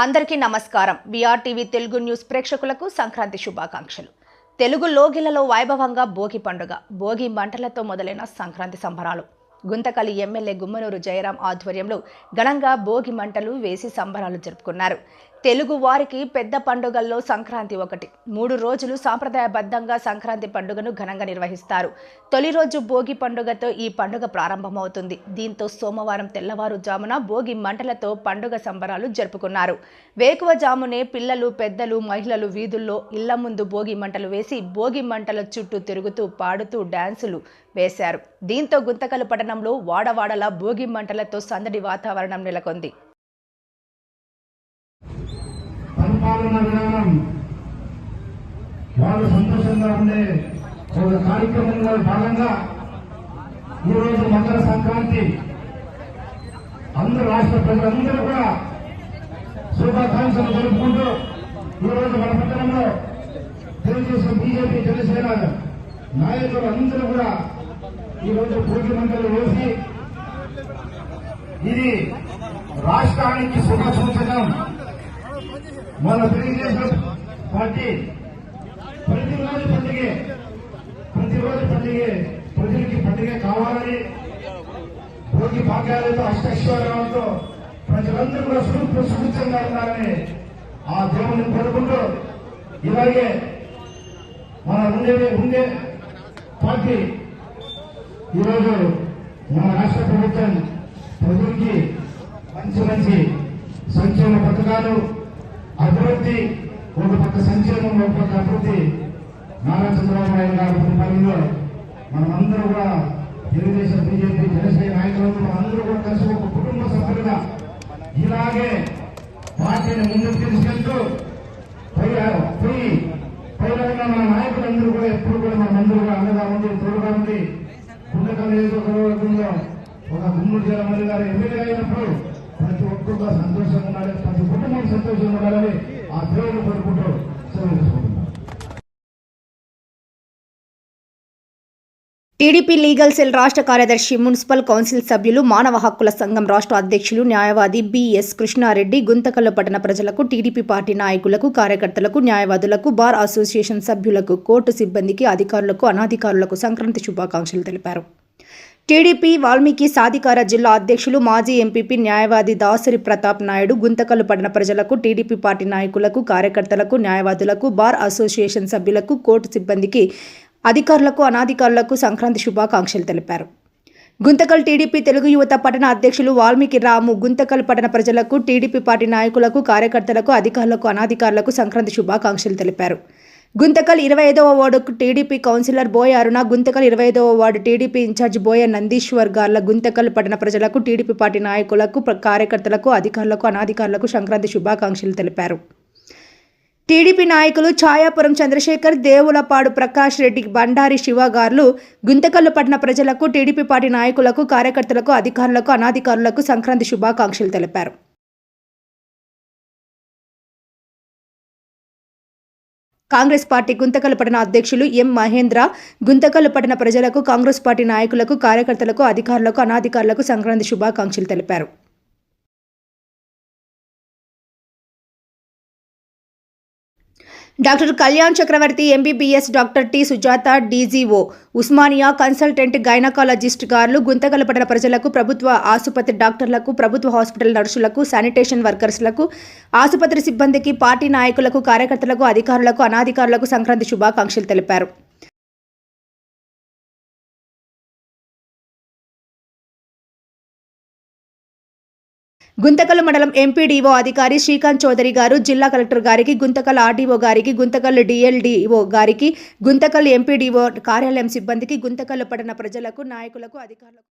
అందరికీ నమస్కారం. బీఆర్టీవీ TV Telugu news ప్రేక్షకులకు సంక్రాంతి శుభాకాంక్షలు. తెలుగు లోగిలలో వైభవంగా భోగి పండుగ భోగి మంటలతో మొదలైన సంక్రాంతి సంబరాలు. గుంతకలి ఎమ్మెల్యే గుమ్మనూరు జయరాం ఆధ్వర్యంలో ఘనంగా భోగి మంటలు వేసి సంబరాలు జరుపుకున్నారు. తెలుగు వారికి పెద్ద పండుగల్లో సంక్రాంతి ఒకటి. మూడు రోజులు సాంప్రదాయబద్ధంగా సంక్రాంతి పండుగను ఘనంగా నిర్వహిస్తారు. తొలి రోజు భోగి పండుగతో ఈ పండుగ ప్రారంభమవుతుంది. దీంతో సోమవారం తెల్లవారుజామున భోగి మంటలతో పండుగ సంబరాలు జరుపుకున్నారు. వేకువజామునే పిల్లలు పెద్దలు మహిళలు వీధుల్లో ఇళ్ళ ముందు భోగి మంటలు వేసి భోగి మంటల చుట్టూ తిరుగుతూ పాడుతూ డాన్సులు వేశారు. దీంతో గుంతకలు పట్టణంలో వాడవాడల భోగి మంటలతో సందడి వాతావరణం నెలకొంది. పాలన విధానం వాళ్ళు సంతోషంగా ఉండే ఒక కార్యక్రమంలో భాగంగా ఈరోజు మకర సంక్రాంతి. అందరు రాష్ట్ర ప్రజలందరూ కూడా శుభాకాంక్షలు జరుపుకుంటూ ఈరోజు మన పట్టణంలో తెలుగుదేశం బీజేపీ జనసేన నాయకులు అందరూ కూడా ఈరోజు పూజ మంటలు వేసి ఇది రాష్ట్రానికి శుభ సూచనం మన తెలుగుదేశం పార్టీ ప్రతిరోజు పండుగ ప్రతిరోజు పండుగ ప్రజలకి పండుగ కావాలని భోగి భాగ్యాలతో అష్టైశ్వర్యాలతో ప్రజలందరూ కూడా సుఖ సుఖితంగా ఉండాలని ఆ దేవుని కోరుకుంటూ ఇలాగే మన ఉండే ఉండే పార్టీ ఈరోజు మన రాష్ట్ర ప్రభుత్వం ప్రజలకి మంచి మంచి సంక్షేమ పథకాలు అభివృద్ధి ఒక పక్క సంక్షేమం ఒక పక్క అభివృద్ధి. నారా చంద్రబాబు నాయుడు గారి పరిపాలనలో మనమందరూ కూడా తెలుగుదేశం బీజేపీ జనసేన నాయకులందరూ మనందరూ కూడా కలిసి ఒక కుటుంబ సభ్యులుగా ఇలాగే పార్టీని ముందుకు తీసుకెళ్తూ పోయి పోయి పైన ఉన్న మన నాయకులందరూ కూడా ఎప్పుడు కూడా మనందరూ కూడా అండగా ఉంది తోడుగా ఉంది గుండెకల్ నియోజకవర్గంలో ఒక గుమ్మడి జయమల్లి గారు ఎమ్మెల్యే అయినప్పుడు ప్రతి ఒక్కరు కూడా సంతోషంగా ఉండాలి ప్రతి కుటుంబం సంతోషంగా ఉండాలని ఆ దేవుడు కోరుకుంటూ సెలవు టీడీపీ లీగల్ సెల్ రాష్ట్ర కార్యదర్శి మున్సిపల్ కౌన్సిల్ సభ్యులు మానవ హక్కుల సంఘం రాష్ట్ర అధ్యక్షులు న్యాయవాది బిఎస్ కృష్ణారెడ్డి గుంతకల్లో పట్టణ ప్రజలకు టీడీపీ పార్టీ నాయకులకు కార్యకర్తలకు న్యాయవాదులకు బార్ అసోసియేషన్ సభ్యులకు కోర్టు సిబ్బందికి అధికారులకు అనాధికారులకు సంక్రాంతి శుభాకాంక్షలు తెలిపారు. టీడీపీ వాల్మీకి సాధికార జిల్లా అధ్యక్షులు మాజీ ఎంపీపీ న్యాయవాది దాసరి ప్రతాప్ నాయుడు గుంతకలు పడిన ప్రజలకు టీడీపీ పార్టీ నాయకులకు కార్యకర్తలకు న్యాయవాదులకు బార్ అసోసియేషన్ సభ్యులకు కోర్టు సిబ్బందికి అధికారులకు అనాధికారులకు సంక్రాంతి శుభాకాంక్షలు తెలిపారు. గుంతకల్ టీడీపీ తెలుగు యువత పట్టణ అధ్యక్షులు వాల్మీకి రాము గుంతకల్ పట్టణ ప్రజలకు టీడీపీ పార్టీ నాయకులకు కార్యకర్తలకు అధికారులకు అనాధికారులకు సంక్రాంతి శుభాకాంక్షలు తెలిపారు. గుంతకల్ ఇరవై ఐదవ వార్డుకు టీడీపీ కౌన్సిలర్ బోయ అరుణ గుంతకల్ ఇరవై ఐదవ ward TDP incharge Boya Nandeeshwar గార్ల గుంతకల్ పట్టణ ప్రజలకు టీడీపీ పార్టీ నాయకులకు కార్యకర్తలకు అధికారులకు అనాధికారులకు సంక్రాంతి శుభాకాంక్షలు తెలిపారు. టీడీపీ నాయకులు ఛాయాపురం చంద్రశేఖర్ దేవులపాడు ప్రకాష్ రెడ్డి బండారి శివ గార్లు గుంతకల్లు పట్టణ ప్రజలకు టీడీపీ పార్టీ నాయకులకు కార్యకర్తలకు అధికారులకు అనాధికారులకు సంక్రాంతి శుభాకాంక్షలు తెలిపారు. కాంగ్రెస్ పార్టీ గుంతకలు పట్టణ అధ్యక్షులు ఎం మహేంద్ర గుంతకలు పట్టణ ప్రజలకు కాంగ్రెస్ పార్టీ నాయకులకు కార్యకర్తలకు అధికారులకు అనాధికారులకు సంక్రాంతి శుభాకాంక్షలు తెలిపారు. Doctor Kalyan Chakravarthy MBBS doctor T Sujatha DGO Osmania consultant gynaecologist గార్లు గుంతకలపడిన ప్రజలకు ప్రభుత్వ ఆసుపత్రి డాక్టర్లకు ప్రభుత్వ హాస్పిటల్ నర్సులకు శానిటేషన్ వర్కర్స్లకు ఆసుపత్రి సిబ్బందికి పార్టీ నాయకులకు కార్యకర్తలకు అధికారులకు అనాధికారులకు సంక్రాంతి శుభాకాంక్షలు తెలిపారు. గుంతకల్ మండలం ఎంపీడీఓ అధికారి శ్రీకాంత్ చౌదరి గారు జిల్లా కలెక్టర్ గారికి గుంతకల్ ఆర్డీఓ గారికి గుంతకల్ డిఎల్డిఓ గారికి గుంతకల్ ఎంపీడీఓ కార్యాలయం సిబ్బందికి గుంతకల్ పడిన ప్రజలకు నాయకులకు అధికారులకు